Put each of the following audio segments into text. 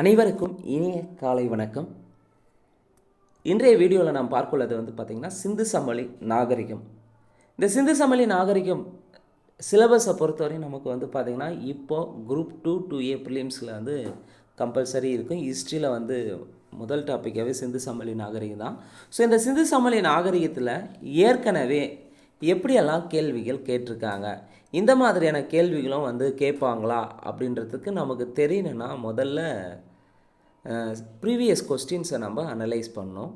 அனைவருக்கும் இனிய காலை வணக்கம். இன்றைய வீடியோவில் நாம் பார்க்குள்ளது வந்து பார்த்திங்கன்னா சிந்து சமவெளி நாகரிகம். இந்த சிந்து சமவெளி நாகரிகம் சிலபஸை பொறுத்தவரையும் நமக்கு வந்து பார்த்திங்கன்னா இப்போது குரூப் டூ டூ ஏ ப்ரிலிம்ஸில் வந்து கம்பல்சரி இருக்கும். ஹிஸ்ட்ரியில் வந்து முதல் டாப்பிக்காகவே சிந்து சமவெளி நாகரிகம் தான். ஸோ இந்த சிந்து சமவெளி நாகரிகத்தில் ஏற்கனவே எப்படியெல்லாம் கேள்விகள் கேட்டிருக்காங்க? இந்த மாதிரியான கேள்விகளும் வந்து கேட்பாங்களா அப்படின்றதுக்கு நமக்கு தெரியணுன்னா முதல்ல ப்ரீவியஸ் கொஸ்டின்ஸை நம்ம அனலைஸ் பண்ணோம்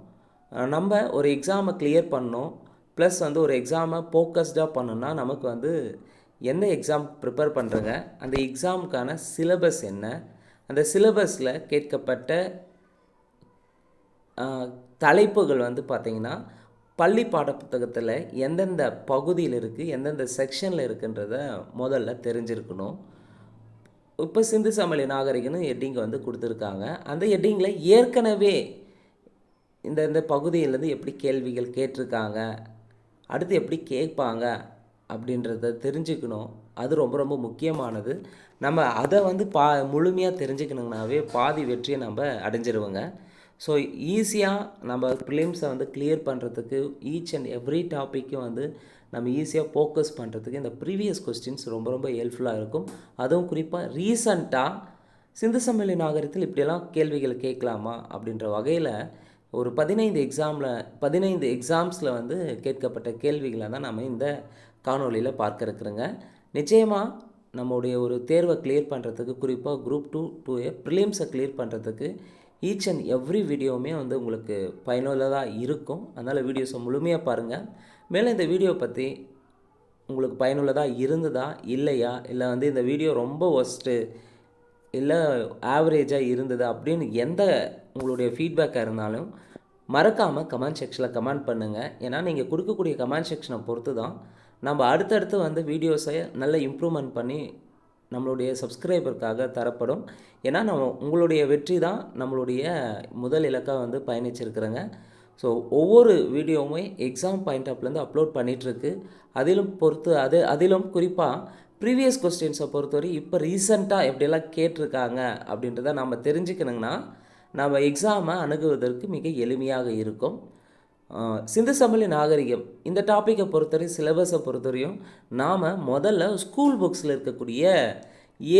நம்ம ஒரு எக்ஸாமை கிளியர் பண்ணோம் ப்ளஸ் வந்து ஒரு எக்ஸாமை ஃபோக்கஸ்டாக பண்ணோன்னா நமக்கு வந்து எந்த எக்ஸாம் ப்ரிப்பேர் பண்ணுறங்க அந்த எக்ஸாமுக்கான சிலபஸ் என்ன? அந்த சிலபஸில் கேட்கப்பட்ட தலைப்புகள் வந்து பார்த்திங்கன்னா பள்ளி பாடப்புத்தகத்தில் எந்தெந்த பகுதியில் இருக்குது எந்தெந்த செக்ஷனில் இருக்குன்றத முதல்ல தெரிஞ்சிருக்கணும். இப்போ சிந்து சமவெளி நாகரிகம்னு ஹெட்டிங் வந்து கொடுத்துருக்காங்க. அந்த ஹெட்டிங்கில் ஏற்கனவே இந்த இந்த பகுதியிலேருந்து எப்படி கேள்விகள் கேட்டிருக்காங்க அடுத்து எப்படி கேட்பாங்க அப்படின்றத தெரிஞ்சுக்கணும். அது ரொம்ப ரொம்ப முக்கியமானது. நம்ம அதை வந்து பா முழுமையாக தெரிஞ்சுக்கணுங்கனாவே பாதி வெற்றியை நம்ம அடைஞ்சிருவோங்க. ஸோ ஈஸியாக நம்ம ப்ரிலிம்ஸை வந்து கிளியர் பண்ணுறதுக்கு ஈச் அண்ட் எவ்ரி டாப்பிக்கும் வந்து நம்ம ஈஸியாக ஃபோக்கஸ் பண்ணுறதுக்கு இந்த ப்ரீவியஸ் கொஸ்டின்ஸ் ரொம்ப ரொம்ப ஹெல்ப்ஃபுல்லாக இருக்கும். அதுவும் குறிப்பாக ரீசண்டாக சிந்து சமவெளி நாகரத்தில் இப்படியெல்லாம் கேள்விகள் கேட்கலாமா அப்படின்ற வகையில் ஒரு பதினைந்து எக்ஸாமில் பதினைந்து எக்ஸாம்ஸில் வந்து கேட்கப்பட்ட கேள்விகளை தான் நம்ம இந்த காணொளியில் பார்க்க இருக்கிறோங்க. நிச்சயமாக நம்முடைய ஒரு தேர்வை கிளியர் பண்ணுறதுக்கு குறிப்பாக குரூப் டூ டூ ஏ ப்ரிலிம்ஸை கிளியர் பண்ணுறதுக்கு ஈச் அண்ட் எவ்ரி வீடியோவுமே வந்து உங்களுக்கு பயனுள்ளதாக இருக்கும். அதனால் வீடியோஸை முழுமையாக பாருங்கள் மேலே இந்த வீடியோ பற்றி உங்களுக்கு பயனுள்ளதாக இருந்ததா இல்லையா இல்லை வந்து இந்த வீடியோ ரொம்ப ஒஸ்ட்டு இல்லை ஆவரேஜாக இருந்தது அப்படின்னு எந்த உங்களுடைய ஃபீட்பேக்காக இருந்தாலும் மறக்காமல் கமெண்ட் செக்ஷனில் கமெண்ட் பண்ணுங்கள் ஏன்னா நீங்கள் கொடுக்கக்கூடிய கமெண்ட் செக்ஷனை பொறுத்து தான் நம்ம அடுத்தடுத்து வந்து வீடியோஸை நல்ல இம்ப்ரூவ்மெண்ட் பண்ணி நம்மளுடைய சப்ஸ்கிரைபருக்காக தரப்படும். ஏன்னா நம்ம உங்களுடைய வெற்றி தான் நம்மளுடைய முதல் இலக்காக வந்து பயணிச்சிருக்கிறேங்க. ஸோ ஒவ்வொரு வீடியோவுமே எக்ஸாம் பாயிண்ட் ஆஃப்லேருந்து அப்லோட் பண்ணிகிட்ருக்கு அதிலும் பொறுத்து அது அதிலும் குறிப்பாக ப்ரீவியஸ் கொஸ்டின்ஸை பொறுத்தவரை இப்போ ரீசண்டாக எப்படியெல்லாம் கேட்டிருக்காங்க அப்படின்றத நம்ம தெரிஞ்சுக்கணுங்கன்னா நம்ம எக்ஸாமை அணுகுவதற்கு மிக எளிமையாக இருக்கும். சிந்து சமலி நாகரிகம். இந்த டாப்பிக்கை பொறுத்தவரையும் சிலபஸை பொறுத்தவரையும் நாம் முதல்ல ஸ்கூல் புக்ஸில் இருக்கக்கூடிய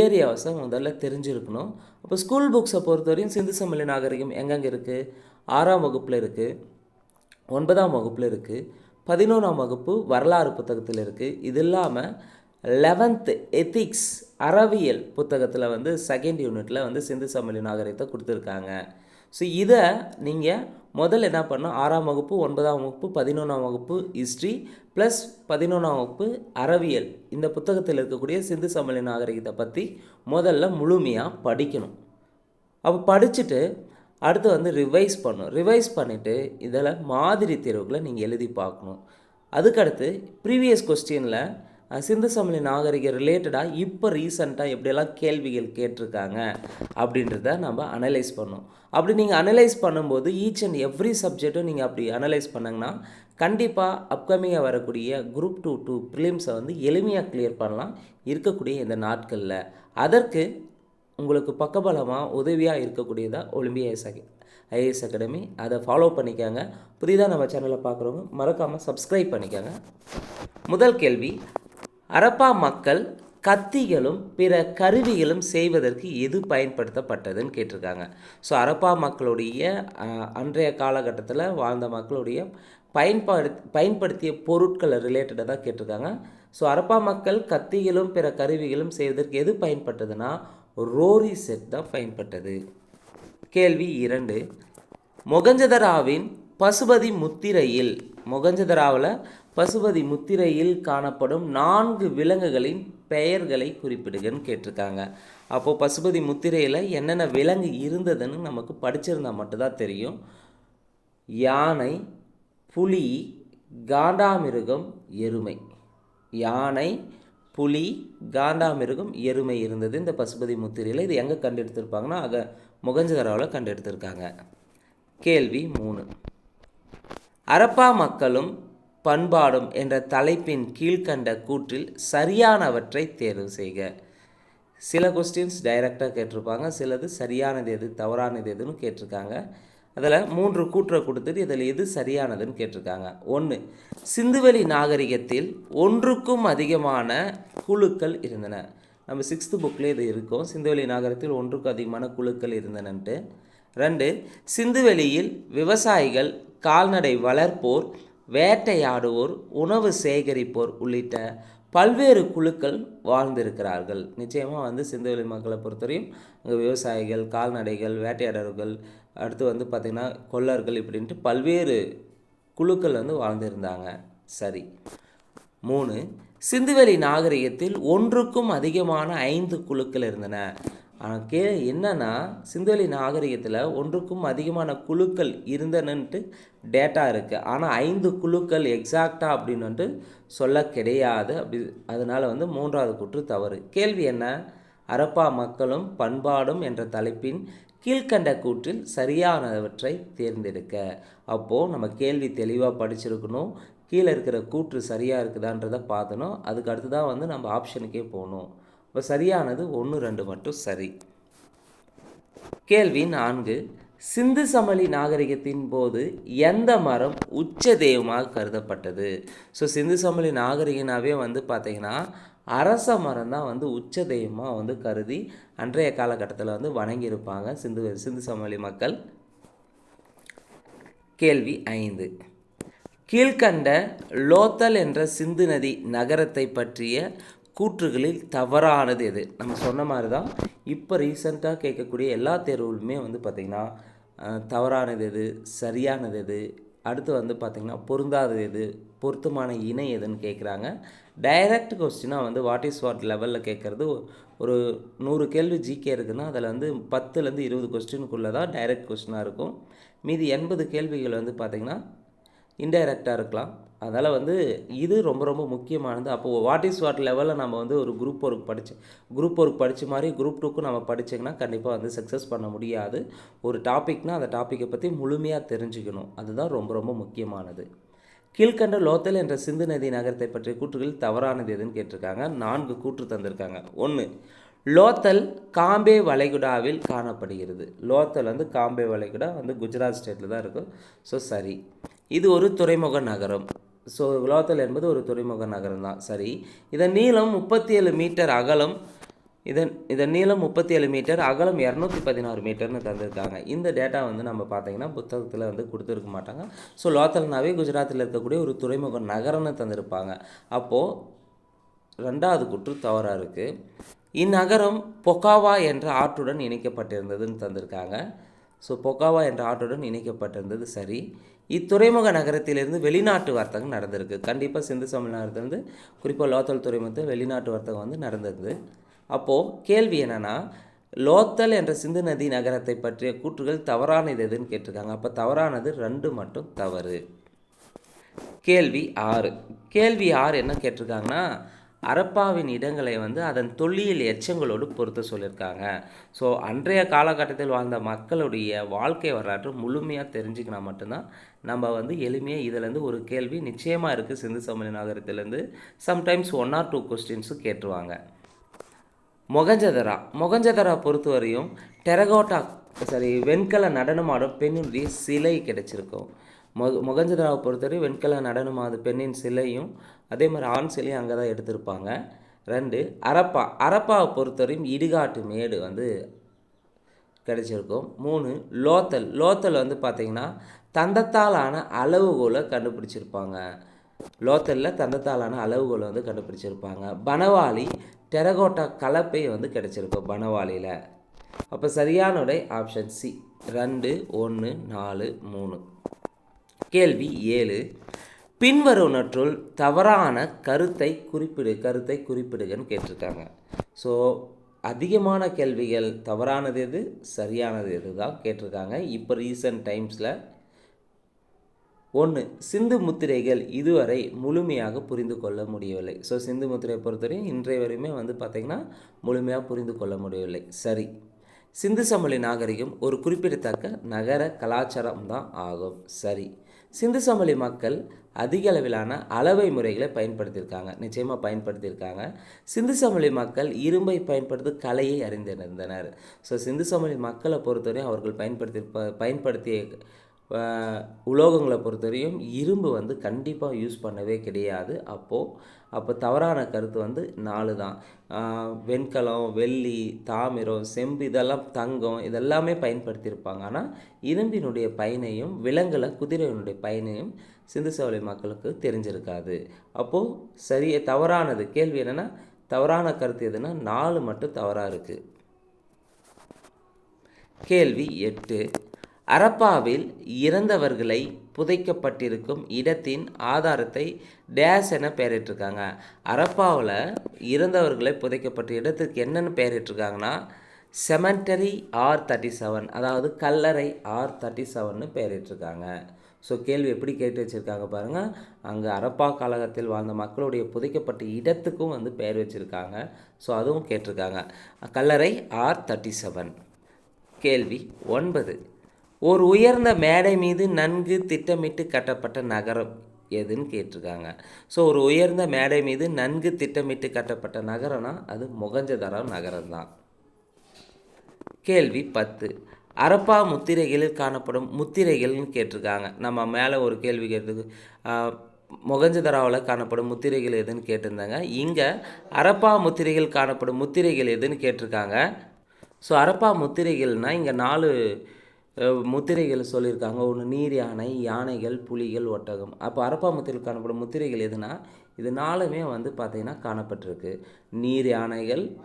ஏரியாஸை முதல்ல தெரிஞ்சிருக்கணும். அப்போ ஸ்கூல் புக்ஸை பொறுத்தவரையும் சிந்து சமலி நாகரிகம் எங்கெங்கே இருக்குது ஆறாம் வகுப்பில் இருக்குது ஒன்பதாம் வகுப்பில் இருக்குது பதினொன்றாம் வகுப்பு வரலாறு புத்தகத்தில் இருக்குது இது இல்லாமல் லெவன்த்து எத்திக்ஸ் அறவியல் புத்தகத்தில் வந்து செகண்ட் யூனிட்டில் வந்து சிந்து சமலி நாகரிகத்தை கொடுத்துருக்காங்க. ஸோ இதை நீங்கள் முதல்ல என்ன பண்ணணும் ஆறாம் வகுப்பு ஒன்பதாம் வகுப்பு பதினொன்றாம் வகுப்பு ஹிஸ்ட்ரி ப்ளஸ் பதினொன்றாம் வகுப்பு அறவியல் இந்த புத்தகத்தில் இருக்கக்கூடிய சிந்து சமவெளி நாகரிகத்தை பற்றி முதல்ல முழுமையாக படிக்கணும். அப்போ படிச்சுட்டு அடுத்து வந்து ரிவைஸ் பண்ணணும். ரிவைஸ் பண்ணிவிட்டு இதில் மாதிரி தேர்வுகளை நீங்கள் எழுதி பார்க்கணும். அதுக்கடுத்து ப்ரீவியஸ் கொஸ்டினில் சிந்து சமவெளி நாகரிக ரிலேட்டடாக இப்போ ரீசண்டாக எப்படியெல்லாம் கேள்விகள் கேட்டிருக்காங்க அப்படின்றத நம்ம அனலைஸ் பண்ணோம். அப்படி நீங்கள் அனலைஸ் பண்ணும்போது ஈச் அண்ட் எவ்ரி சப்ஜெக்ட்டும் நீங்கள் அப்படி அனலைஸ் பண்ணுங்கன்னா கண்டிப்பாக அப்கமிங்காக வரக்கூடிய குரூப் டூ டூ ப்ரிலிம்ஸை வந்து எளிமையாக கிளியர் பண்ணலாம் இருக்கக்கூடிய இந்த நாட்களில். அதற்கு உங்களுக்கு பக்கபலமாக உதவியாக இருக்கக்கூடியதாக ஒலிம்பிய ஐஎஸ் ஐஏஎஸ் அகாடமி அதை ஃபாலோ பண்ணிக்கோங்க. புதிதாக நம்ம சேனலை பார்க்குறவங்க மறக்காமல் சப்ஸ்கிரைப் பண்ணிக்கோங்க. முதல் கேள்வி அரப்பா மக்கள் கத்திகளும் பிற கருவிகளும் செய்வதற்கு எது பயன்படுத்தப்பட்டதுன்னு கேட்டிருக்காங்க. ஸோ அரப்பா மக்களுடைய அன்றைய காலகட்டத்தில் வாழ்ந்த மக்களுடைய பயன்படுத் பயன்படுத்திய பொருட்களை ரிலேட்டடாக தான் கேட்டிருக்காங்க. ஸோ அரப்பா மக்கள் கத்திகளும் பிற கருவிகளும் செய்வதற்கு எது பயன்பட்டதுன்னா ரோரி செட் தான் பயன்பட்டது. கேள்வி இரண்டு. மொகஞ்சதராவின் பசுபதி முத்திரையில் மொகஞ்சதராவில் பசுபதி முத்திரையில் காணப்படும் நான்கு விலங்குகளின் பெயர்களை குறிப்பிடுகன்னு கேட்டிருக்காங்க. அப்போது பசுபதி முத்திரையில் என்னென்ன விலங்கு இருந்ததுன்னு நமக்கு படிச்சிருந்தா மட்டும்தான் தெரியும். யானை புலி காண்டாமிருகம் எருமை. யானை புலி காண்டாமிருகம் எருமை இருந்தது இந்த பசுபதி முத்திரையில். இது எங்கே கண்டெடுத்திருப்பாங்கன்னா அக முகஞ்சதராவில் கண்டெடுத்திருக்காங்க. கேள்வி மூணு. அரப்பா மக்களும் பண்பாடும் என்ற தலைப்பின் கீழ்க்கண்ட கூற்றில் சரியானவற்றை தேர்வு செய்க. சில கொஸ்டின்ஸ் டைரெக்டாக கேட்டிருப்பாங்க. சிலது சரியானது எது தவறானது எதுன்னு கேட்டிருக்காங்க. அதில் மூன்று கூற்றை கொடுத்துட்டு இதில் எது சரியானதுன்னு கேட்டிருக்காங்க. ஒன்று சிந்துவெளி நாகரிகத்தில் ஒன்றுக்கும் அதிகமான குழுக்கள் இருந்தன. நம்ம சிக்ஸ்த்து புக்கில் இது இருக்கும். சிந்துவெளி நாகரத்தில் ஒன்றுக்கும் அதிகமான குழுக்கள் இருந்தனன்ட்டு. ரெண்டு சிந்துவெளியில் விவசாயிகள் கால்நடை வளர்ப்போர் வேட்டையாடுவோர் உணவு சேகரிப்போர் உள்ளிட்ட பல்வேறு குழுக்கள் வாழ்ந்திருக்கிறார்கள். நிச்சயமாக வந்து சிந்துவெளி மக்களை பொறுத்தவரையும் அங்கே விவசாயிகள் கால்நடைகள் வேட்டையாடர்கள் அடுத்து வந்து பார்த்திங்கன்னா கொள்ளர்கள் இப்படின்ட்டு பல்வேறு குழுக்கள் வந்து வாழ்ந்திருந்தாங்க. சரி. மூணு சிந்துவெளி நாகரிகத்தில் ஒன்றுக்கும் அதிகமான ஐந்து குழுக்கள் இருந்தன. ஆனால் கே என்னன்னா சிந்துவெளி நாகரிகத்தில் ஒன்றுக்கும் அதிகமான குழுக்கள் இருந்தனன்ட்டு டேட்டா இருக்குது ஆனால் ஐந்து குழுக்கள் எக்ஸாக்டாக அப்படின்னு வந்துட்டு சொல்ல கிடையாது. அப்படி அதனால் வந்து மூன்றாவது கூற்று தவறு. கேள்வி என்ன? அரப்பா மக்களும் பண்பாடும் என்ற தலைப்பின் கீழ்கண்ட கூற்றில் சரியானவற்றை தேர்ந்தெடுக்க. அப்போது நம்ம கேள்வி தெளிவாக படிச்சிருக்கணும். கீழே இருக்கிற கூற்று சரியாக இருக்குதான்றதை பார்த்தணும். அதுக்கு அடுத்து தான் வந்து நம்ம ஆப்ஷனுக்கே போகணும். இப்போ சரியானது ஒன்று ரெண்டு மட்டும் சரி. கேள்வி நான்கு. சிந்து சமளி நாகரிகத்தின் போது எந்த மரம் உச்ச தெய்வமாக கருதப்பட்டது? ஸோ சிந்து சமளி நாகரிகனாவே வந்து பார்த்திங்கன்னா அரச மரம் தான் வந்து உச்ச தெய்வமாக வந்து கருதி அன்றைய காலகட்டத்தில் வந்து வணங்கியிருப்பாங்க சிந்து சிந்து சமவெளி மக்கள். கேள்வி ஐந்து. கீழ்கண்ட லோத்தல் என்ற சிந்து நதி நகரத்தை பற்றிய கூற்றுகளில் தவறானது எது? நம்ம சொன்ன மாதிரி தான் இப்போ ரீசெண்டாக கேட்கக்கூடிய எல்லா தேர்வுகளுமே வந்து பார்த்திங்கன்னா தவறானது எது? சரியானது எது? அடுத்து வந்து பார்த்திங்கன்னா பொருந்தாதது எது? பொருத்தமான இணை எதுன்னு கேட்குறாங்க டைரக்ட் கொஸ்டினாக வந்து வாட் இஸ் வாட் லெவலில் கேட்குறது ஒரு நூறு கேள்வி ஜிகே இருக்குன்னா அதில் வந்து பத்துலேருந்து இருபது கொஸ்டினுக்குள்ளே தான் டைரக்ட் கொஸ்டினாக இருக்கும். மீதி எண்பது கேள்விகள் வந்து பார்த்திங்கன்னா இன்டைரக்டாக இருக்கலாம். அதனால் வந்து இது ரொம்ப ரொம்ப முக்கியமானது. அப்போது வாட் இஸ் வாட் லெவலில் நம்ம வந்து ஒரு குரூப் ஒர்க் படித்து குரூப் ஒர்க் படித்த மாதிரி குரூப் டூக்கும் நம்ம படிச்சிங்கன்னா கண்டிப்பாக வந்து சக்ஸஸ் பண்ண முடியாது. ஒரு டாபிக்னால் அந்த டாப்பிக்கை பற்றி முழுமையாக தெரிஞ்சுக்கணும். அதுதான் ரொம்ப ரொம்ப முக்கியமானது. கீழ்கண்ட லோத்தல் என்ற சிந்து நதி நகரத்தை பற்றிய கூற்றுகளில் தவறானது எதுன்னு கேட்டிருக்காங்க. நான்கு கூற்று தந்திருக்காங்க. ஒன்று லோத்தல் காம்பே வளைகுடாவில் காணப்படுகிறது. லோத்தல் வந்து காம்பே வளைகுடா வந்து குஜராத் ஸ்டேட்டில் தான் இருக்கும். ஸோ சரி. இது ஒரு துறைமுக நகரம். ஸோ லோத்தல் என்பது ஒரு துறைமுக நகரம் தான். சரி. இதன் நீளம் முப்பத்தி ஏழு மீட்டர் அகலம். இதன் இதன் நீளம் முப்பத்தி ஏழு மீட்டர் அகலம் இரநூத்தி பதினாறு மீட்டர்னு தந்திருக்காங்க. இந்த டேட்டா வந்து நம்ம பார்த்தீங்கன்னா புத்தகத்தில் வந்து கொடுத்துருக்க மாட்டாங்க. ஸோ லோத்தல்னாவே குஜராத்தில் இருக்கக்கூடிய ஒரு துறைமுக நகரம்னு தந்திருப்பாங்க. அப்போது ரெண்டாவது குற்று தவறாக இருக்குது இந்நகரம் பொக்காவா என்ற ஆற்றுடன் இணைக்கப்பட்டிருந்ததுன்னு தந்திருக்காங்க. ஸோ பொக்காவா என்ற ஆற்றுடன் இணைக்கப்பட்டிருந்தது சரி. இத்துறைமுக நகரத்திலிருந்து வெளிநாட்டு வர்த்தகம் நடந்திருக்கு. கண்டிப்பாக சிந்து சமண குறிப்பாக லோத்தல் துறைமுகத்தில் வெளிநாட்டு வர்த்தகம் வந்து நடந்தது அப்போது கேள்வி என்னென்னா லோத்தல் என்ற சிந்து நதி நகரத்தை பற்றிய கூற்றுகள் தவறானது எதுன்னு கேட்டிருக்காங்க. அப்போ தவறானது ரெண்டு மட்டும் தவறு. கேள்வி ஆறு. கேள்வி ஆறு என்ன கேட்டிருக்காங்கன்னா அரப்பாவின் இடங்களை வந்து அதன் தொல்லியல் எச்சங்களோடு பொறுத்து சொல்லியிருக்காங்க. ஸோ அன்றைய காலகட்டத்தில் வாழ்ந்த மக்களுடைய வாழ்க்கை வரலாற்று முழுமையாக தெரிஞ்சுக்கினா மட்டும்தான் நம்ம வந்து எளிமையாக இதிலேருந்து ஒரு கேள்வி நிச்சயமாக இருக்குது சிந்து சமணி நகரத்துலேருந்து சம்டைம்ஸ் ஒன் ஆர் டூ கொஸ்டின்ஸும் கேட்டுருவாங்க. மொகஞ்சதரா. மொகஞ்சதரா பொறுத்தவரையும் டெரகோட்டா சாரி வெண்கல நடனமாடும் பெண்ணுடைய சிலை கிடைச்சிருக்கும். மொ மொகஞ்சதாவை பொறுத்தவரை வெண்கல நடனமாடும் பெண்ணின் சிலையும் அதே மாதிரி ஆண் சிலையும் அங்கே தான் எடுத்திருப்பாங்க. ரெண்டு அரப்பா அரப்பாவை பொறுத்தவரையும் இடுகாட்டு மேடு வந்து கிடைச்சிருக்கும். மூணு லோத்தல் லோத்தல் வந்து பார்த்திங்கன்னா தந்தத்தாலான அளவுகோலை கண்டுபிடிச்சிருப்பாங்க. லோத்தலில் தந்தத்தாலான அளவுகோலை வந்து கண்டுபிடிச்சிருப்பாங்க. பனவாளி டெரகோட்டா கலப்பை வந்து கிடச்சிருக்கும் பனவாளியில். அப்போ சரியான விடை ஆப்ஷன் சி. ரெண்டு ஒன்று நாலு மூணு. கேள்வி ஏழு. பின்வருவனற்றுள் தவறான கருத்தை குறிப்பிடு கருத்தை குறிப்பிடுகன்னு கேட்டிருக்காங்க. ஸோ அதிகமான கேள்விகள் தவறானது எது சரியானது எது தான் கேட்டிருக்காங்க. இப்போ ரீசன்ட் டைம்ஸில் ஒன்று சிந்து முத்திரைகள் இதுவரை முழுமையாக புரிந்து கொள்ள முடியவில்லை. ஸோ சிந்து முத்திரையை பொறுத்தவரையும் இன்றைய வரையுமே வந்து பார்த்திங்கன்னா முழுமையாக புரிந்து கொள்ள முடியவில்லை. சரி. சிந்து சமவெளி நாகரிகம் ஒரு குறிப்பிடத்தக்க நகர கலாச்சாரம் தான் ஆகும். சரி. சிந்து சமவெளி மக்கள் அதிக அளவிலான அளவை முறைகளை பயன்படுத்தியிருக்காங்க. நிச்சயமாக பயன்படுத்தியிருக்காங்க. சிந்து சமவெளி மக்கள் இரும்பை பயன்படுத்தும் கலையை அறிந்திருந்தனர். ஸோ சிந்து சமவெளி மக்களை பொறுத்தவரையும் அவர்கள் பயன்படுத்தி பயன்படுத்திய உலோகங்களை பொறுத்தவரையும் இரும்பு வந்து கண்டிப்பாக யூஸ் பண்ணவே கிடையாது. அப்போது அப்போ தவறான கருத்து வந்து நாலு தான் வெண்கலம் வெள்ளி தாமிரம் செம்பு இதெல்லாம் தங்கம் இதெல்லாமே பயன்படுத்தியிருப்பாங்க. ஆனால் இரும்பினுடைய பயனையும் விலங்குல குதிரையினுடைய பயனையும் சிந்து சவளி மக்களுக்கு தெரிஞ்சிருக்காது. அப்போது சரிய தவறானது. கேள்வி என்னென்னா தவறான கருத்து எதுனா நாலு மட்டும் தவறாக இருக்குது கேள்வி எட்டு அரப்பாவில் இறந்தவர்களை புதைக்கப்பட்டிருக்கும் இடத்தின் ஆதாரத்தை டேஸ் என பெயரிட்டிருக்காங்க. அரப்பாவில் இறந்தவர்களை புதைக்கப்பட்ட இடத்துக்கு என்னென்னு பெயரிட்டிருக்காங்கன்னா செமெண்டரி ஆர் தேர்ட்டி செவன் அதாவது கல்லறை ஆர் தேர்ட்டி செவன்னு பெயரிட்டிருக்காங்க. ஸோ கேள்வி எப்படி கேட்டு வச்சுருக்காங்க பாருங்கள் அங்கே அரப்பா காலகத்தில் வாழ்ந்த மக்களுடைய புதைக்கப்பட்ட இடத்துக்கும் வந்து பெயர் வச்சுருக்காங்க. ஸோ அதுவும் கேட்டிருக்காங்க. கல்லறை ஆர் தேர்ட்டி செவன் கேள்வி ஒன்பது. ஒரு உயர்ந்த மேடை மீது நன்கு திட்டமிட்டு கட்டப்பட்ட நகரம் எதுன்னு கேட்டிருக்காங்க. ஸோ ஒரு உயர்ந்த மேடை மீது நன்கு திட்டமிட்டு கட்டப்பட்ட நகரம்னா அது முகஞ்சதரம் நகரம் தான் கேள்வி பத்து. அரப்பா முத்திரைகளில் காணப்படும் முத்திரைகள்னு கேட்டிருக்காங்க. நம்ம மேலே ஒரு கேள்வி கேட்டது மொகஞ்சதராவில் காணப்படும் முத்திரைகள் எதுன்னு கேட்டிருந்தாங்க. இங்கே அரப்பா முத்திரைகள் காணப்படும் முத்திரைகள் எதுன்னு கேட்டிருக்காங்க. ஸோ அரப்பா முத்திரைகள்னால் இங்கே நாலு முத்திரைகள் சொல்லியிருக்காங்க. ஒன்று நீர் யானை யானைகள் புலிகள் ஒட்டகம். அப்போ அரப்பா முத்திரையில் காணப்படும் முத்திரைகள் எதுனா இது நாலுமே வந்து பார்த்திங்கன்னா காணப்பட்டிருக்கு. நீர் யானைகள்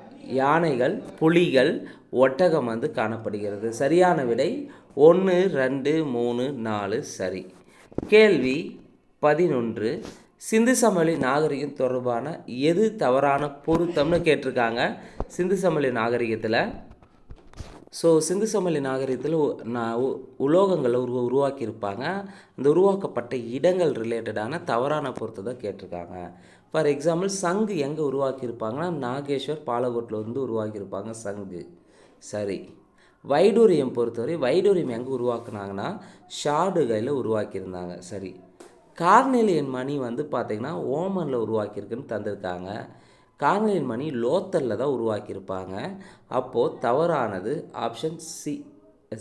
யானைகள் புலிகள் ஒட்டகம் வந்து காணப்படுகிறது. சரியான விடை ஒன்று ரெண்டு மூணு நாலு சரி. கேள்வி பதினொன்று. சிந்து சமவெளி நாகரிகம் தொடர்பான எது தவறான பொருத்தம்னு கேட்டிருக்காங்க. சிந்து சமவெளி நாகரிகத்தில் ஸோ சிந்து சமவெளி நாகரிகத்தில் நான் உலோகங்களை உரு உருவாக்கியிருப்பாங்க. அந்த உருவாக்கப்பட்ட இடங்கள் ரிலேட்டடான தவறான பொறுத்து தான் கேட்டிருக்காங்க. ஃபார் எக்ஸாம்பிள் சங்கு எங்கே உருவாக்கியிருப்பாங்கன்னா நாகேஸ்வர் பாலகோட்டில் வந்து உருவாக்கியிருப்பாங்க சங்கு. சரி. வைடூரியம் பொறுத்தவரை வைடூரியம் எங்கே உருவாக்குனாங்கன்னா ஷாடுகையில் உருவாக்கியிருந்தாங்க. சரி. கார்னேலியன் மணி வந்து பார்த்திங்கன்னா ஓமனில் உருவாக்கியிருக்குன்னு தந்திருக்காங்க. கார்னேலியன் மணி லோத்தலில் தான் உருவாக்கியிருப்பாங்க. அப்போது தவறானது ஆப்ஷன் சி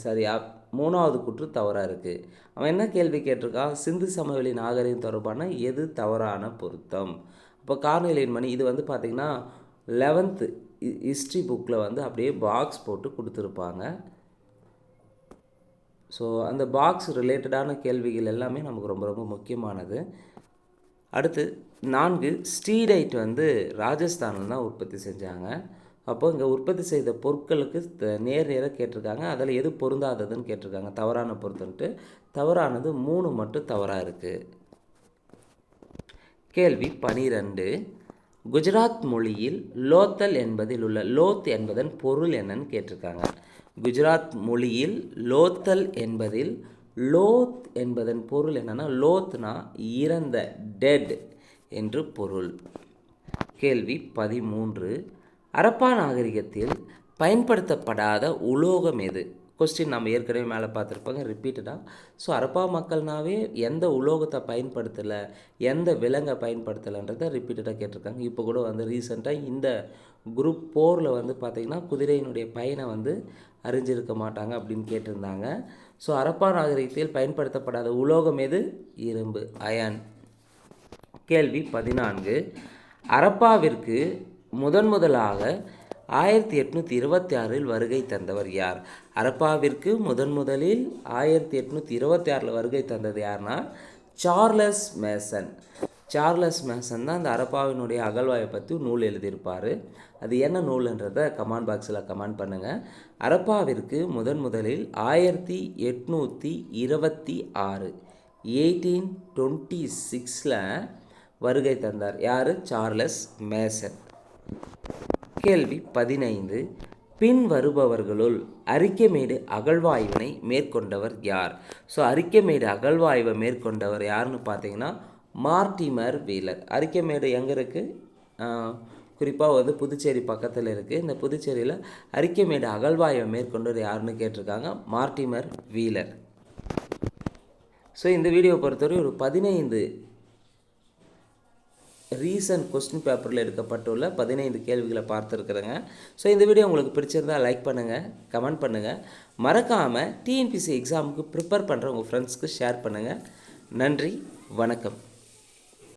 சாரி ஆப் மூணாவது குற்று தவறாக இருக்குது அவன் என்ன கேள்வி கேட்டிருக்கான் சிந்து சமவெளி நாகரிகம் தொடர்பான எது தவறான பொருத்தம்? அப்போ கார்னேலியன் மணி இது வந்து பார்த்திங்கன்னா லெவன்த்து ஹிஸ்ட்ரி புக்கில் வந்து அப்படியே பாக்ஸ் போட்டு கொடுத்துருப்பாங்க. ஸோ அந்த பாக்ஸ் ரிலேட்டடான கேள்விகள் எல்லாமே நமக்கு ரொம்ப ரொம்ப முக்கியமானது. அடுத்து நான்கு ஸ்டீரைட் வந்து ராஜஸ்தானில் தான் உற்பத்தி செஞ்சாங்க. அப்போ இங்கே உற்பத்தி செய்த பொருட்களுக்கு த- நேர் நேராக கேட்டிருக்காங்க. அதில் எது பொருந்தாததுன்னு கேட்டிருக்காங்க. தவறான பொருத்தன்ட்டு தவறானது மூணு மட்டும் தவறாக இருக்குது கேள்வி பனிரெண்டு. குஜராத் மொழியில் லோத்தல் என்பதில் உள்ள லோத் என்பதன் பொருள் என்னன்னு கேட்டிருக்காங்க. குஜராத் மொழியில் லோத்தல் என்பதில் லோத் என்பதன் பொருள் என்னென்னா லோத்னா இறந்த டெட். என்று பொருள். கேள்வி பதிமூன்று. அரப்பா நாகரிகத்தில் பயன்படுத்தப்படாத உலோகம் எது? கொஸ்டின் நம்ம ஏற்கனவே மேலே பார்த்துருப்பாங்க ரிப்பீட்டடாக ஸோ அரப்பா மக்கள்னாவே எந்த உலோகத்தை பயன்படுத்தலை எந்த விலங்கை பயன்படுத்தலைன்றதை ரிப்பீட்டடாக கேட்டிருக்காங்க. இப்போ கூட வந்து ரீசெண்டாக இந்த குரூப் போரில் வந்து பார்த்திங்கன்னா குதிரையினுடைய பயனை வந்து அறிஞ்சிருக்க மாட்டாங்க அப்படின்னு கேட்டிருந்தாங்க. ஸோ அரப்பா நாகரிகத்தில் பயன்படுத்தப்படாத உலோகம் எது? இரும்பு அயன். கேள்வி பதினான்கு. அரப்பாவிற்கு முதன் முதலாக ஆயிரத்தி எட்நூற்றி இருபத்தி ஆறில் வருகை தந்தவர் யார்? அரப்பாவிற்கு முதன் முதலில் ஆயிரத்தி எட்நூற்றி இருபத்தி ஆறில் வருகை தந்தது யார்னா சார்லஸ் மேசன். சார்லஸ் மேசன் தான் அந்த அரப்பாவினுடைய அகழ்வாயை பற்றி நூல் எழுதியிருப்பார். அது என்ன நூலுன்றதை கமெண்ட் பாக்ஸில் கமெண்ட் பண்ணுங்கள் அரப்பாவிற்கு முதன் முதலில் ஆயிரத்தி எட்நூற்றி இருபத்தி ஆறு எயிட்டீன் டுவெண்ட்டி சிக்ஸில் வருகை தந்தார். யார்? Charles Masson. கேள்வி பதினைந்து. பின் வருபவர்களுள் அரிக்கமேடு அகழ்வாய்வினை மேற்கொண்டவர் யார்? ஸோ அரிக்கமேடு அகழ்வாய்வை மேற்கொண்டவர் யாருன்னு பார்த்தீங்கன்னா மார்டிமர் வீலர். அரிக்கமேடு எங்கே இருக்குது குறிப்பாக வந்து புதுச்சேரி பக்கத்தில் இருக்குது இந்த புதுச்சேரியில் அரிக்கமேடு அகழ்வாய்வை மேற்கொண்டவர் யாருன்னு கேட்டிருக்காங்க? Mortimer Wheeler. ஸோ இந்த வீடியோ பொறுத்தவரை ஒரு பதினைந்து ரீசன்ட் கொஸ்டின் பேப்பரில் எடுக்கப்பட்டுள்ள பதினைந்து கேள்விகளை பார்த்துருக்குறேங்க. ஸோ இந்த வீடியோ உங்களுக்கு பிடிச்சிருந்தா லைக் பண்ணுங்கள் கமெண்ட் பண்ணுங்கள் மறக்காமல் டிஎன்பிசி எக்ஸாமுக்கு ப்ரிப்பேர் பண்ணுற உங்கள் ஃப்ரெண்ட்ஸ்க்கு ஷேர் பண்ணுங்கள் நன்றி வணக்கம்.